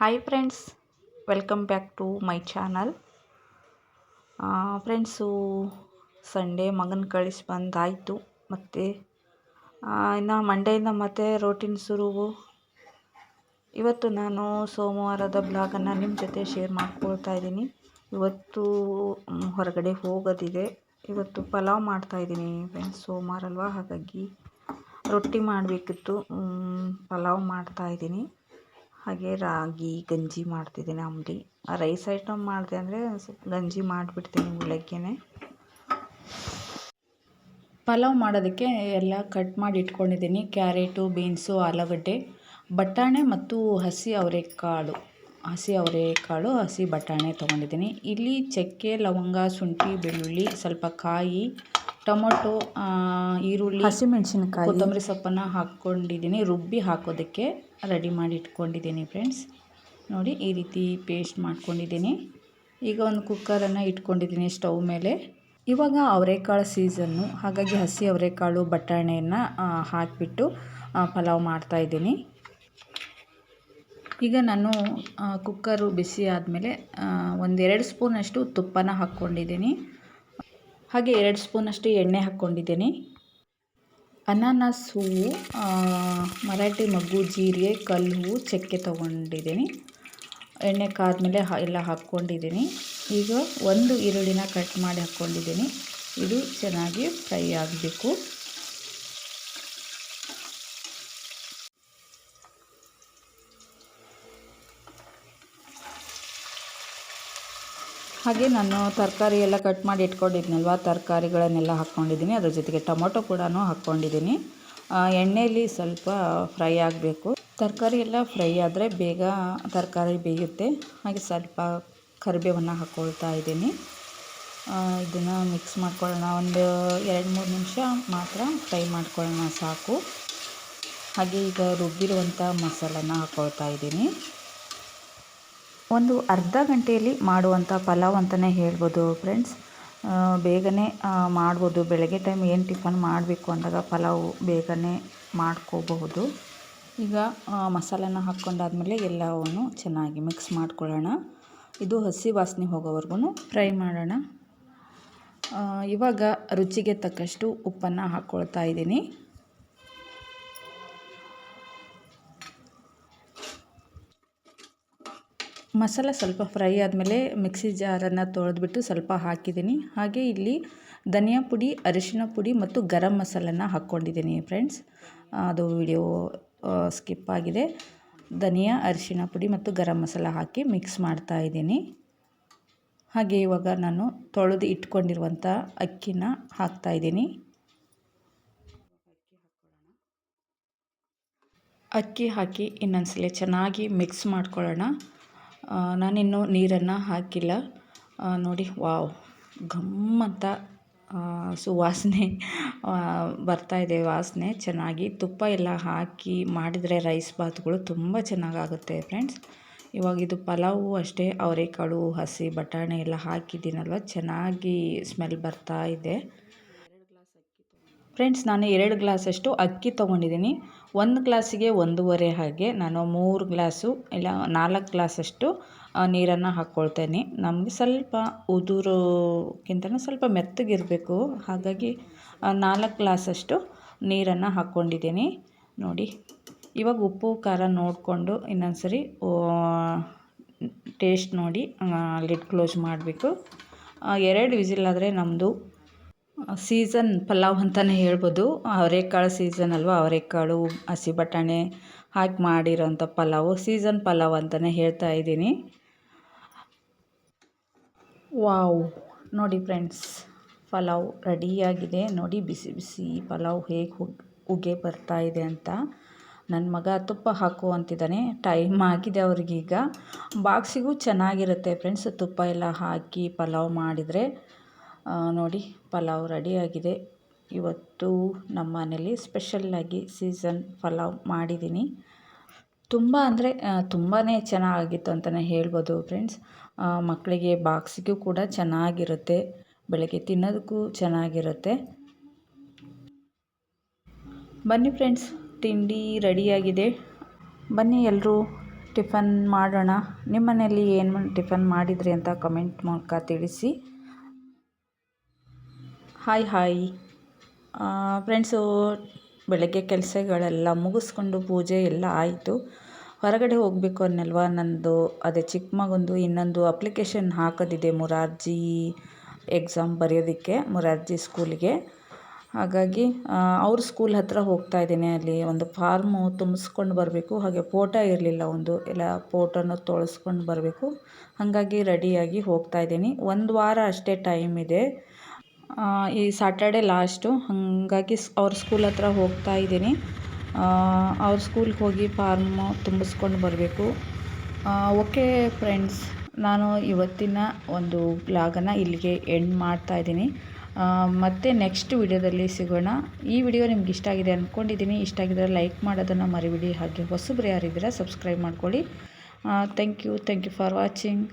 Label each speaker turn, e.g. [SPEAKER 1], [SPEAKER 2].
[SPEAKER 1] Hi friends welcome back to my channel friends Sunday ಮಗನ ಕಳಿಸಿ ಬಂದಾಯಿತು. ಮತ್ತು ಇನ್ನು ಮಂಡೆಯಿಂದ ಮತ್ತೆ ರೋಟಿನ್ ಸುರುವು ಇವತ್ತು ನಾನು ಸೋಮವಾರದ ಬ್ಲಾಗನ್ನು ನಿಮ್ಮ ಜೊತೆ ಶೇರ್ ಮಾಡ್ಕೊಳ್ತಾ ಇದ್ದೀನಿ. ಇವತ್ತು ಹೊರಗಡೆ ಹೋಗೋದಿದೆ. ಇವತ್ತು ಪಲಾವ್ ಮಾಡ್ತಾಯಿದ್ದೀನಿ ಫ್ರೆಂಡ್ಸ್ ಸೋಮವಾರ ಅಲ್ವಾ? ಹಾಗಾಗಿ ರೊಟ್ಟಿ ಮಾಡಬೇಕಿತ್ತು. ಪಲಾವ್ ಮಾಡ್ತಾಯಿದ್ದೀನಿ ಹಾಗೆ ರಾಗಿ, ಗಂಜಿ ಮಾಡ್ತಿದ್ದೀನಿ ಅಂಬಲಿ. ರೈಸ್ ಐಟಮ್ ಮಾಡಿದೆ ಅಂದರೆ ಸ್ವಲ್ಪ ಗಂಜಿ ಮಾಡಿಬಿಡ್ತೀನಿ ಬೆಳಗ್ಗೆನೆ ಪಲಾವ್ ಮಾಡೋದಕ್ಕೆ ಎಲ್ಲ ಕಟ್ ಮಾಡಿ ಇಟ್ಕೊಂಡಿದ್ದೀನಿ. ಕ್ಯಾರೆಟು, ಬೀನ್ಸು, ಆಲೂಗಡ್ಡೆ, ಬಟಾಣೆ ಮತ್ತು ಹಸಿ ಅವರೆಕಾಳು. ಹಸಿ ಅವರೆಕಾಳು, ಹಸಿ ಬಟಾಣೆ ತೊಗೊಂಡಿದ್ದೀನಿ. ಇಲ್ಲಿ ಚಕ್ಕೆ, ಲವಂಗ, ಶುಂಠಿ, ಬೆಳ್ಳುಳ್ಳಿ, ಸ್ವಲ್ಪ ಕಾಯಿ ಟೊಮೊಟೊ ಈರುಳ್ಳಿ ಹಸಿಮೆಣಸಿನಕಾಯಿ. ಕೊತ್ತಂಬರಿ ಸೊಪ್ಪನ್ನು ಹಾಕ್ಕೊಂಡಿದ್ದೀನಿ. ರುಬ್ಬಿ ಹಾಕೋದಕ್ಕೆ ರೆಡಿ ಮಾಡಿ ಇಟ್ಕೊಂಡಿದ್ದೀನಿ ಫ್ರೆಂಡ್ಸ್. ನೋಡಿ ಈ ರೀತಿ ಪೇಸ್ಟ್ ಮಾಡ್ಕೊಂಡಿದ್ದೀನಿ. ಈಗ ಒಂದು ಕುಕ್ಕರನ್ನು ಇಟ್ಕೊಂಡಿದ್ದೀನಿ ಸ್ಟವ್ ಮೇಲೆ. ಇವಾಗ ಅವರೆಕಾಳು ಸೀಸನ್ನು ಹಾಗಾಗಿ ಹಸಿ ಅವರೆಕಾಳು ಬಟಾಣೆಯನ್ನು ಹಾಕಿಬಿಟ್ಟು ಪಲಾವ್ ಮಾಡ್ತಾಯಿದ್ದೀನಿ ಈಗ ನಾನು ಕುಕ್ಕರು ಬಿಸಿ ಆದಮೇಲೆ ಒಂದೆರಡು ಸ್ಪೂನಷ್ಟು ತುಪ್ಪನ ಹಾಕ್ಕೊಂಡಿದ್ದೀನಿ. ಹಾಗೆ ಎರಡು ಸ್ಪೂನಷ್ಟು ಎಣ್ಣೆ ಹಾಕ್ಕೊಂಡಿದ್ದೀನಿ. ಅನಾನಸ್ ಹೂವು ಮರಾಠಿ ಮಗ್ಗು, ಜೀರಿಗೆ, ಕಲ್ಲು ಹೂವು ಚಕ್ಕೆ ತೊಗೊಂಡಿದ್ದೀನಿ. ಎಣ್ಣೆ ಕಾದ್ಮೇಲೆ ಎಲ್ಲ ಹಾಕ್ಕೊಂಡಿದ್ದೀನಿ. ಈಗ ಒಂದು ಈರುಳ್ಳಿನ ಕಟ್ ಮಾಡಿ ಹಾಕ್ಕೊಂಡಿದ್ದೀನಿ. ಇದು ಚೆನ್ನಾಗಿ ಫ್ರೈ ಆಗಬೇಕು. ಹಾಗೆ ನಾನು ತರಕಾರಿ ಎಲ್ಲ ಕಟ್ ಮಾಡಿ ಇಟ್ಕೊಂಡಿದ್ನಲ್ವ, ತರಕಾರಿಗಳನ್ನೆಲ್ಲ ಹಾಕ್ಕೊಂಡಿದ್ದೀನಿ. ಅದ್ರ ಜೊತೆಗೆ ಟೊಮೊಟೊ ಕೂಡ ಹಾಕ್ಕೊಂಡಿದ್ದೀನಿ. ಎಣ್ಣೆಯಲ್ಲಿ ಸ್ವಲ್ಪ ಫ್ರೈ ಆಗಬೇಕು. ತರಕಾರಿ ಎಲ್ಲ ಫ್ರೈ ಆದರೆ ಬೇಗ ತರಕಾರಿ ಬೇಯುತ್ತೆ. ಹಾಗೆ ಸ್ವಲ್ಪ ಕರಿಬೇವನ್ನು ಹಾಕ್ಕೊಳ್ತಾ ಇದ್ದೀನಿ. ಇದನ್ನು ಮಿಕ್ಸ್ ಮಾಡ್ಕೊಳ್ಳೋಣ. ಒಂದು ಎರಡು ಮೂರು ನಿಮಿಷ ಮಾತ್ರ ಫ್ರೈ ಮಾಡ್ಕೊಳ್ಳೋಣ ಸಾಕು. ಹಾಗೆ ಈಗ ರುಬ್ಬಿರುವಂಥ ಮಸಾಲನ ಹಾಕ್ಕೊಳ್ತಾ ಇದ್ದೀನಿ. ಒಂದು ಅರ್ಧ ಗಂಟೆಯಲ್ಲಿ ಮಾಡುವಂಥ ಪಲಾವ್ ಅಂತಲೇ ಹೇಳ್ಬೋದು ಫ್ರೆಂಡ್ಸ್. ಬೇಗನೆ ಮಾಡ್ಬೋದು. ಬೆಳಗ್ಗೆ ಟೈಮ್ ಏನು ಟಿಫನ್ ಮಾಡಬೇಕು ಅಂದಾಗ ಪಲಾವು ಬೇಗನೆ ಮಾಡ್ಕೋಬಹುದು. ಈಗ ಮಸಾಲೆನ ಹಾಕ್ಕೊಂಡಾದಮೇಲೆ ಎಲ್ಲವನ್ನು ಚೆನ್ನಾಗಿ ಮಿಕ್ಸ್ ಮಾಡ್ಕೊಳ್ಳೋಣ. ಇದು ಹಸಿ ವಾಸನೆ ಹೋಗೋವರೆಗೂ ಫ್ರೈ ಮಾಡೋಣ. ಇವಾಗ ರುಚಿಗೆ ತಕ್ಕಷ್ಟು ಉಪ್ಪನ್ನು ಹಾಕ್ಕೊಳ್ತಾ ಇದ್ದೀನಿ. ಮಸಾಲ ಸ್ವಲ್ಪ ಫ್ರೈ ಆದಮೇಲೆ ಮಿಕ್ಸಿ ಜಾರನ್ನು ತೊಳೆದ್ಬಿಟ್ಟು ಸ್ವಲ್ಪ ಹಾಕಿದ್ದೀನಿ. ಹಾಗೆ ಇಲ್ಲಿ ಧನಿಯಾ ಪುಡಿ, ಅರಿಶಿನ ಪುಡಿ ಮತ್ತು ಗರಂ ಮಸಾಲನ ಹಾಕ್ಕೊಂಡಿದ್ದೀನಿ ಫ್ರೆಂಡ್ಸ್. ಅದು ವಿಡಿಯೋ ಸ್ಕಿಪ್ ಆಗಿದೆ. ಧನಿಯಾ, ಅರಿಶಿನ ಪುಡಿ ಮತ್ತು ಗರಂ ಮಸಾಲ ಹಾಕಿ ಮಿಕ್ಸ್ ಮಾಡ್ತಾ ಇದ್ದೀನಿ. ಹಾಗೆ ಇವಾಗ ನಾನು ತೊಳೆದು ಇಟ್ಕೊಂಡಿರುವಂಥ ಅಕ್ಕಿನ ಹಾಕ್ತಾಯಿದ್ದೀನಿ ಅಕ್ಕಿ ಹಾಕಿ ಇನ್ನೊಂದ್ಸಲ ಚೆನ್ನಾಗಿ ಮಿಕ್ಸ್ ಮಾಡ್ಕೊಳ್ಳೋಣ. ನಾನಿನ್ನೂ ನೀರನ್ನು ಹಾಕಿಲ್ಲ. ನೋಡಿ, ವಾವ್ ಘಮ್ ಅಂತ ಸುವಾಸನೆ ಇದೆ ವಾಸನೆ. ಚೆನ್ನಾಗಿ ತುಪ್ಪ ಎಲ್ಲ ಹಾಕಿ ಮಾಡಿದರೆ ರೈಸ್ ಬಾತ್ಗಳು ತುಂಬ ಚೆನ್ನಾಗಾಗುತ್ತೆ ಫ್ರೆಂಡ್ಸ್. ಇವಾಗ ಇದು ಪಲಾವು ಅಷ್ಟೇ, ಅವರೆಕಾಳು, ಹಸಿ ಬಟಾಣಿ ಎಲ್ಲ ಹಾಕಿದ್ದೀನಲ್ವ, ಚೆನ್ನಾಗಿ ಸ್ಮೆಲ್ ಬರ್ತಾ ಇದೆ. ಫ್ರೆಂಡ್ಸ್, ನಾನು ಎರಡು ಗ್ಲಾಸಷ್ಟು ಅಕ್ಕಿ ತೊಗೊಂಡಿದ್ದೀನಿ. ಒಂದು ಗ್ಲಾಸಿಗೆ ಒಂದೂವರೆ ಹಾಗೆ ನಾನು ಮೂರು ಗ್ಲಾಸು ಇಲ್ಲ ನಾಲ್ಕು ಗ್ಲಾಸಷ್ಟು ನೀರನ್ನು ಹಾಕ್ಕೊಳ್ತೇನೆ ನಮಗೆ ಸ್ವಲ್ಪ ಉದುರೋಕ್ಕಿಂತ ಸ್ವಲ್ಪ ಮೆತ್ತಗಿರಬೇಕು. ಹಾಗಾಗಿ ನಾಲ್ಕು ಗ್ಲಾಸಷ್ಟು ನೀರನ್ನು ಹಾಕ್ಕೊಂಡಿದ್ದೀನಿ ನೋಡಿ, ಇವಾಗ ಉಪ್ಪು, ಖಾರ ನೋಡಿಕೊಂಡು ಇನ್ನೊಂದು ಸರಿ ಟೇಸ್ಟ್ ನೋಡಿ ಲಿಡ್ ಕ್ಲೋಸ್ ಮಾಡಬೇಕು. ಎರಡು ವಿಸಿಲಾದರೆ ನಮ್ಮದು ಸೀಸನ್ ಪಲಾವ್ ಅಂತಲೇ ಹೇಳ್ಬೋದು. ಅವರೆಕಾಳು ಸೀಸನ್ ಅಲ್ವಾ? ಅವರೆಕಾಳು, ಹಸಿ ಬಟಾಣಿ ಹಾಕಿ ಮಾಡಿರೋಂಥ ಪಲಾವು ಸೀಸನ್ ಪಲಾವ್ ಅಂತಲೇ ಹೇಳ್ತಾ ಇದ್ದೀನಿ. ವಾವ್! ನೋಡಿ ಫ್ರೆಂಡ್ಸ್ ಪಲಾವ್ ರೆಡಿಯಾಗಿದೆ. ನೋಡಿ ಬಿಸಿ ಬಿಸಿ ಪಲಾವ್ ಹೇಗೆ ಉಗೆ ಬರ್ತಾ ಇದೆ ಅಂತ. ನನ್ನ ಮಗ ತುಪ್ಪ ಹಾಕು ಅಂತಿದ್ದಾನೆ. ಟೈಮ್ ಆಗಿದೆ ಅವ್ರಿಗೀಗ. ಬಾಕ್ಸಿಗೂ ಚೆನ್ನಾಗಿರುತ್ತೆ ಫ್ರೆಂಡ್ಸ್ ತುಪ್ಪ ಎಲ್ಲ ಹಾಕಿ ಪಲಾವ್ ಮಾಡಿದರೆ. ನೋಡಿ, ಪಲಾವ್ ರೆಡಿಯಾಗಿದೆ ಇವತ್ತು ನಮ್ಮ ಮನೇಲಿ ಸ್ಪೆಷಲ್ಲಾಗಿ ಸೀಸನ್ ಪಲಾವ್ ಮಾಡಿದ್ದೀನಿ. ತುಂಬ ಅಂದರೆ ತುಂಬಾ ಚೆನ್ನಾಗಿತ್ತು ಅಂತಲೇ ಹೇಳ್ಬೋದು ಫ್ರೆಂಡ್ಸ್ ಮಕ್ಕಳಿಗೆ ಬಾಕ್ಸಿಗೂ ಕೂಡ ಚೆನ್ನಾಗಿರುತ್ತೆ. ಬೆಳಗ್ಗೆ ತಿನ್ನೋದಕ್ಕೂ ಚೆನ್ನಾಗಿರುತ್ತೆ. ಬನ್ನಿ ಫ್ರೆಂಡ್ಸ್ ತಿಂಡಿ ರೆಡಿಯಾಗಿದೆ ಬನ್ನಿ ಎಲ್ಲರೂ ಟಿಫನ್ ಮಾಡೋಣ. ನಿಮ್ಮ ಮನೆಯಲ್ಲಿ ಏನು ಟಿಫನ್ ಮಾಡಿದ್ರಿ ಅಂತ ಕಮೆಂಟ್ ಮೂಲಕ ತಿಳಿಸಿ. ಹಾಯ್ ಹಾಯ್ ಫ್ರೆಂಡ್ಸು ಬೆಳಗ್ಗೆ ಕೆಲಸಗಳೆಲ್ಲ ಮುಗಿಸ್ಕೊಂಡು ಪೂಜೆ ಎಲ್ಲ ಆಯಿತು. ಹೊರಗಡೆ ಹೋಗಬೇಕು ಅನ್ನಲ್ವ? ನನ್ನದು ಅದೇ ಚಿಕ್ಕ ಮಗಂದು ಇನ್ನೊಂದು ಅಪ್ಲಿಕೇಶನ್ ಹಾಕೋದಿದೆ ಮುರಾರ್ಜಿ ಎಕ್ಸಾಮ್ ಬರೆಯೋದಕ್ಕೆ, ಮುರಾರ್ಜಿ ಸ್ಕೂಲಿಗೆ ಹಾಗಾಗಿ ಅವ್ರ ಸ್ಕೂಲ್ ಹತ್ರ ಹೋಗ್ತಾ ಇದ್ದೀನಿ. ಅಲ್ಲಿ ಒಂದು ಫಾರ್ಮು ತುಂಬಿಸ್ಕೊಂಡು ಬರಬೇಕು. ಹಾಗೆ ಫೋಟೋ ಇರಲಿಲ್ಲ ಒಂದು. ಎಲ್ಲ ಫೋಟೋನ ತೊಳಸ್ಕೊಂಡು ಬರಬೇಕು. ಹಾಗಾಗಿ ರೆಡಿಯಾಗಿ ಹೋಗ್ತಾ ಇದ್ದೀನಿ. ಒಂದು ವಾರ ಅಷ್ಟೇ ಟೈಮ್ ಇದೆ. ಈ ಸಾಟರ್ಡೆ ಲಾಸ್ಟು ಹಾಗಾಗಿ ಅವ್ರ ಸ್ಕೂಲ್ ಹತ್ರ ಹೋಗ್ತಾ ಇದ್ದೀನಿ. ಅವ್ರ ಸ್ಕೂಲ್ಗೆ ಹೋಗಿ ಫಾರ್ಮು ತುಂಬಿಸ್ಕೊಂಡು ಬರಬೇಕು. ಓಕೆ ಫ್ರೆಂಡ್ಸ್ ನಾನು ಇವತ್ತಿನ ಒಂದು ಬ್ಲಾಗನ್ನು ಇಲ್ಲಿಗೆ ಎಂಡ್ ಮಾಡ್ತಾ ಇದ್ದೀನಿ. ಮತ್ತೆ ನೆಕ್ಸ್ಟ್ ವಿಡಿಯೋದಲ್ಲಿ ಸಿಗೋಣ. ಈ ವಿಡಿಯೋ ನಿಮ್ಗೆ ಇಷ್ಟ ಆಗಿದೆ ಅಂದ್ಕೊಂಡಿದ್ದೀನಿ ಇಷ್ಟ ಆಗಿದ್ರೆ ಲೈಕ್ ಮಾಡೋದನ್ನು ಮರಿಬಿಡಿ. ಹಾಗೆ ಹೊಸಬ್ರು ಯಾರಿದ್ದೀರಾ ಸಬ್ಸ್ಕ್ರೈಬ್ ಮಾಡ್ಕೊಳ್ಳಿ. Thank you thank you for watching